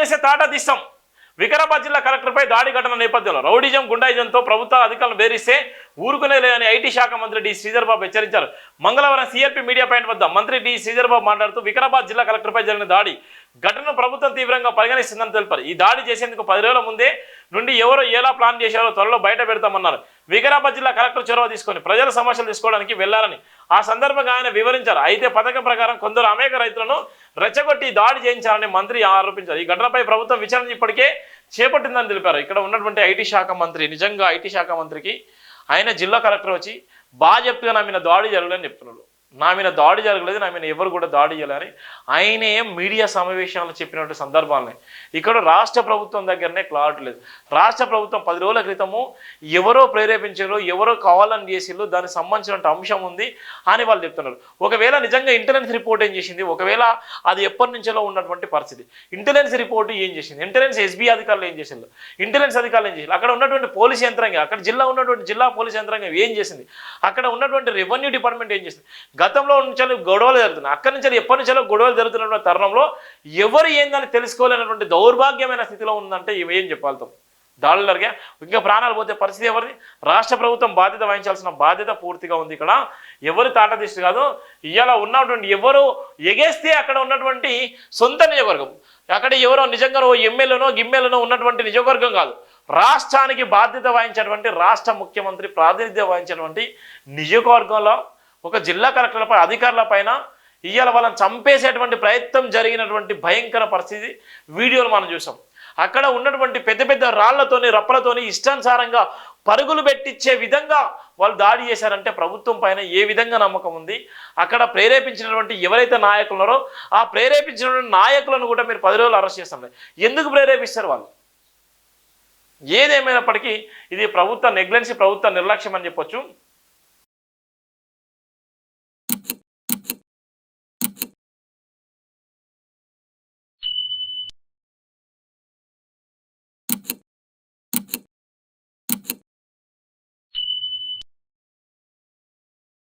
చేసే తాట వికారాబాద్ జిల్లా కలెక్టర్పై దాడి ఘటన నేపథ్యంలో రౌడిజం గుండాయిజంతో ప్రభుత్వ అధికారులను బేరిస్తే ఊరుకునే లేదని ఐటీ శాఖ మంత్రి డి. శ్రీధర్బాబు హెచ్చరించారు. మంగళవారం సిఆర్పి మీడియా పాయింట్ వద్ద మంత్రి డి. శ్రీధర్బాబు మాట్లాడుతూ వికారాబాద్ జిల్లా కలెక్టర్పై జరిగిన దాడి ఘటనను ప్రభుత్వం తీవ్రంగా పరిగణిస్తుందని తెలిపారు. ఈ దాడి చేసేందుకు పది రోజుల ముందే నుండి ఎవరో ఎలా ప్లాన్ చేశారో త్వరలో బయట పెడతామన్నారు. వికారాబాద్ జిల్లా కలెక్టర్ చొరవ తీసుకొని ప్రజల సమస్యలు తీసుకోవడానికి వెళ్ళారని ఆ సందర్భంగా ఆయన వివరించారు. అయితే పథకం ప్రకారం కొందరు అనేక రైతులను రెచ్చగొట్టి దాడి చేయించారని మంత్రి ఆరోపించారు. ఈ ఘటనపై ప్రభుత్వం విచారణ ఇప్పటికే చేపట్టిందని తెలిపారు. ఇక్కడ ఉన్నటువంటి ఐటీ శాఖ మంత్రి నిజంగా ఐటీ శాఖ మంత్రికి ఆయన జిల్లా కలెక్టర్ వచ్చి బాధ్యతగా నా మీద దాడి జరగలేదని చెప్తున్నారు. నా మీద దాడి జరగలేదు నా మీద ఎవరు కూడా దాడి చేయాలని ఆయనే మీడియా సమావేశాలు చెప్పినటువంటి సందర్భాలని. ఇక్కడ రాష్ట్ర ప్రభుత్వం దగ్గరనే క్లారిటీ లేదు. రాష్ట్ర ప్రభుత్వం పది రోజుల క్రితము ఎవరో ప్రేరేపించారు ఎవరో కావాలని చేసిందో దానికి సంబంధించిన అంశం ఉంది అని వాళ్ళు చెప్తున్నారు. ఒకవేళ నిజంగా ఇంటెలిజెన్స్ రిపోర్ట్ ఏం చేసింది? ఒకవేళ అది ఎప్పటి నుంచో ఉన్నటువంటి పరిస్థితి. ఇంటెలిజెన్స్ రిపోర్ట్ ఏం చేసింది? ఇంటెలిజెన్స్ ఎస్బీ అధికారులు ఏం చేసిండ్రు? ఇంటెలిజెన్స్ అధికారులు ఏం చేసింది అక్కడ ఉన్నటువంటి పోలీస్ యంత్రాంగం అక్కడ జిల్లా ఉన్నటువంటి జిల్లా పోలీస్ యంత్రాంగం ఏం చేసింది? అక్కడ ఉన్నటువంటి రెవెన్యూ డిపార్ట్మెంట్ ఏం చేసింది? గతంలో నుంచి గొడవలు జరుగుతున్నాయి. అక్కడి నుంచి ఎప్పటి నుంచో గొడవలు జరుగుతున్న తరుణంలో ఎవరు ఏందని తెలుసుకోలేనటువంటి దౌర్భాగ్యమైన స్థితిలో ఉందంటే ఇవి ఏం చెప్పాలి దాడులు జరిగా ఇంకా ప్రాణాలు పోతే పరిస్థితి ఎవరిది? రాష్ట్ర ప్రభుత్వం బాధ్యత వహించాల్సిన బాధ్యత పూర్తిగా ఉంది ఇక్కడ. ఎవరు తాటదిష్టి కాదు. ఇవాళ ఉన్నటువంటి ఎవరు ఎగేస్తే అక్కడ ఉన్నటువంటి సొంత నియోజకవర్గం. అక్కడ ఎవరో నిజంగా ఎమ్మెల్యేనో గిమ్మెల్యేనో ఉన్నటువంటి నియోజకవర్గం కాదు. రాష్ట్రానికి బాధ్యత వహించేటువంటి రాష్ట్ర ముఖ్యమంత్రి ప్రాతినిధ్యం వహించినటువంటి నియోజకవర్గంలో ఒక జిల్లా కలెక్టర్లపై అధికారుల పైన ఇవాళ వాళ్ళని చంపేసేటువంటి ప్రయత్నం జరిగినటువంటి భయంకర పరిస్థితి వీడియోలు మనం చూసాం. అక్కడ ఉన్నటువంటి పెద్ద పెద్ద రాళ్ళతోని రప్పలతోని ఇష్టానుసారంగా పరుగులు పెట్టించే విధంగా వాళ్ళు దాడి చేశారంటే ప్రభుత్వం పైన ఏ విధంగా నమ్మకం ఉంది? అక్కడ ప్రేరేపించినటువంటి ఎవరైతే నాయకులు ఉన్నారో ఆ ప్రేరేపించినటువంటి నాయకులను కూడా మీరు పది రోజులు అరెస్ట్ చేస్తాం. ఎందుకు ప్రేరేపిస్తారు వాళ్ళు? ఏదేమైనప్పటికీ ఇది ప్రభుత్వ నెగ్లెన్సీ ప్రభుత్వ నిర్లక్ష్యం అని చెప్పొచ్చు.